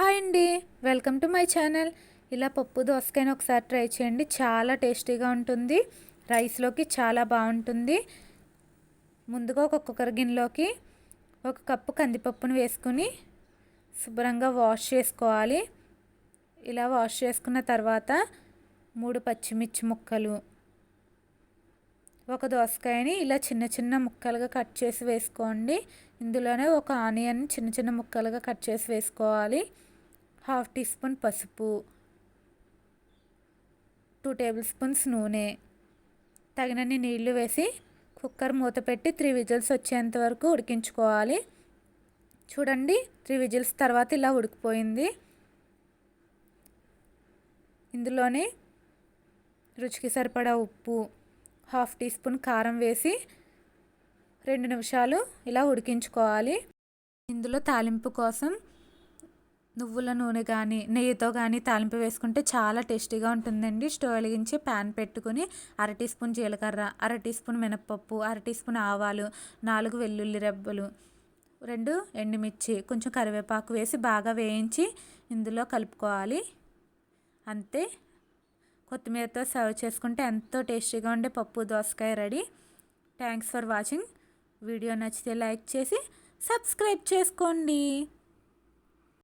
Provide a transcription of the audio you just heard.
Hi అండి. Welcome to my channel. ఇలా పప్పు దోసకాయని ఒకసారి ట్రై చేయండి. చాలా టేస్టీగా ఉంటుంది. రైస్లోకి చాలా బాగుంటుంది. ముందుగా ఒక కుక్కర్ గిన్నెలోకి ఒక కప్పు కందిపప్పును వేసుకుని శుభ్రంగా వాష్ చేసుకోవాలి. ఇలా వాష్ చేసుకున్న తర్వాత మూడు పచ్చిమిర్చి ముక్కలు ఒక దోసకాయని ఇలా చిన్న చిన్న ముక్కలుగా కట్ చేసి వేసుకోండి. ఇందులోనే ఒక ఆనియన్ చిన్న చిన్న ముక్కలుగా కట్ చేసి వేసుకోవాలి. హాఫ్ టీ స్పూన్ పసుపు టూ టేబుల్ స్పూన్స్ నూనె తగినన్ని నీళ్ళు వేసి కుక్కర్ మూత పెట్టి త్రీ విజిల్స్ వచ్చేంత వరకు ఉడికించుకోవాలి. చూడండి త్రీ విజిల్స్ తర్వాత ఇలా ఉడికిపోయింది. ఇందులోనే రుచికి సరిపడా ఉప్పు హాఫ్ టీ స్పూన్ కారం వేసి రెండు నిమిషాలు ఇలా ఉడికించుకోవాలి. ఇందులో తాలింపు కోసం నువ్వుల నూనె కానీ నెయ్యితో కానీ తాలింపు వేసుకుంటే చాలా టేస్టీగా ఉంటుందండి. స్టవ్ వెలిగించి ప్యాన్ పెట్టుకుని అర టీ స్పూన్ జీలకర్ర అర టీ స్పూన్ మినప్పప్పు అర టీ స్పూన్ ఆవాలు నాలుగు వెల్లుల్లి రెబ్బలు రెండు ఎండుమిర్చి కొంచెం కరివేపాకు వేసి బాగా వేయించి ఇందులో కలుపుకోవాలి. అంతే. కొత్తిమీరతో సర్వ్ చేసుకుంటే ఎంతో టేస్టీగా ఉండే పప్పు దోసకాయ ready. Thanks for watching. Video నచ్చితే లైక్ చేసి సబ్స్క్రైబ్ చేసుకోండి.